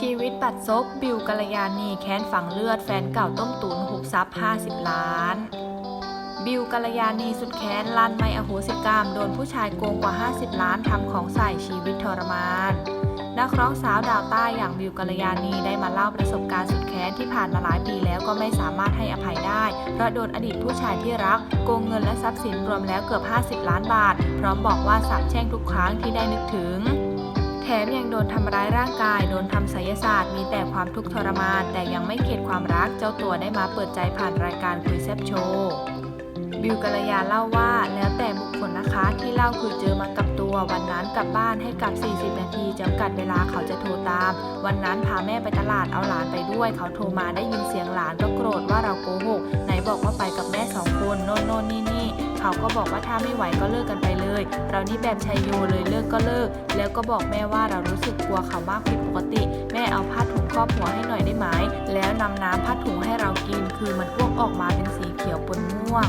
ชีวิตปัดซบบิวกัลยาณีแค้นฝังเลือดแฟนเก่าต้มตุ๋นหุบทรัพย์50 ล้าน บิวกัลยาณีสุดแค้นลั่นไม่อโหสิกรรม โดนผู้ชายโกงกว่า 50 ล้านทำของใส่ชีวิตทรมาน นักร้องสาวดาวใต้อย่างบิวกัลยาณีได้มาเล่าประสบการณ์สุดแค้นที่ผ่านมาหลายปีแล้วก็ไม่สามารถให้อภัยได้ เพราะโดนอดีตผู้ชายที่รักโกงเงินและทรัพย์สินรวมแล้วเกือบ 50 ล้านบาท พร้อมบอกว่าสาบแช่งทุกครั้งที่ได้นึกถึง ถมยังโดนทำร้ายร่างกาย โดนทำไสยศาสตร์ มีแต่ความทุกข์ทรมาน แต่ยังไม่เข็ดความรัก เจ้าตัวได้มาเปิดใจผ่านรายการคุยแซบโชว์บิวกัลยาเล่าว่าแล้วแต่บุคคลนะคะที่เล่าคือเจอมากับตัว วันนั้นกลับบ้านให้กลับ 40 นาทีจำกัดเวลาเขาจะโทรตาม วันนั้นพาแม่ไปตลาดเอาหลานไปด้วย เขาโทรมาได้ยินเสียงหลานก็โกรธว่าเราโกหกไหนบอกว่าไปกับแม่สองคนโน่นโน่นนี่นี่ เขาก็บอกว่าถ้าไม่ไหวก็เลิกกันไปเลย เรานี่แบบชัยโยเลยเลิกก็เลิก แล้วก็บอกแม่ว่าเรารู้สึกกลัวเขามากผิดปกติ แม่เอาผ้าถุงครอบหัวให้หน่อยได้ไหม แล้วนำน้ำผ้าถุงให้เรากิน คือมันอ้วกออกมาเป็นสีเขียวปนม่วง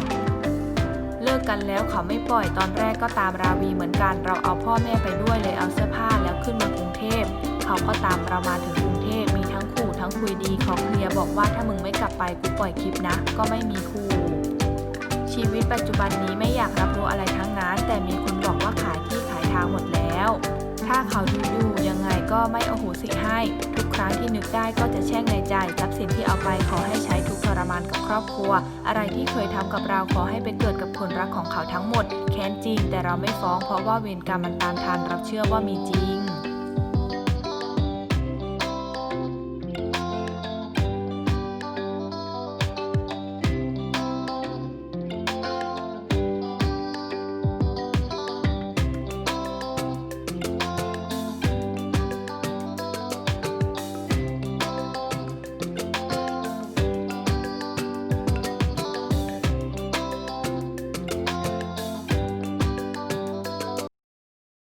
เลิกกันแล้วเขาไม่ปล่อยตอนแรกก็ตามราวีเหมือนกัน เราเอาพ่อแม่ไปด้วยเลยเอาเสื้อผ้าแล้วขึ้นมากรุงเทพ เขาก็ตามเรามาถึงกรุงเทพมีทั้งขู่ทั้งคุยดีเขาเคลียร์บอกว่าถ้ามึงไม่กลับไปกูปล่อยคลิปนะ ก็ไม่มีขู่ ชีวิตปัจจุบันนี้ไม่อยากรับรู้อะไรทั้งนั้น แต่มีคนบอกว่าขายที่ขายทางหมดแล้ว ถ้าเขาดูอยู่ยังไงก็ไม่โอโหสิให้ ทุกครั้งที่นึกได้ก็จะแช่งในใจทรัพย์สินที่เอาไปขอให้ใช้ทุกทรมานกับครอบครัว อะไรที่เคยทำกับเราขอให้ไปเกิดกับคนรักของเขาทั้งหมด แค้นจริงแต่เราไม่ฟ้องเพราะว่าเวรกรรมมันตามทันเราเชื่อว่ามีจริง